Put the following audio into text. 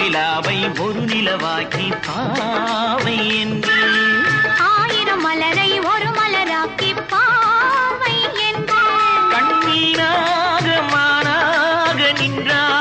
நிலாவை ஒரு நிலவாக்கி பாவை என்று. ஆயிரம் மலரை ஒரு மலராக்கி பாவை என்று. கண்ணீராக மானாக நின்றார்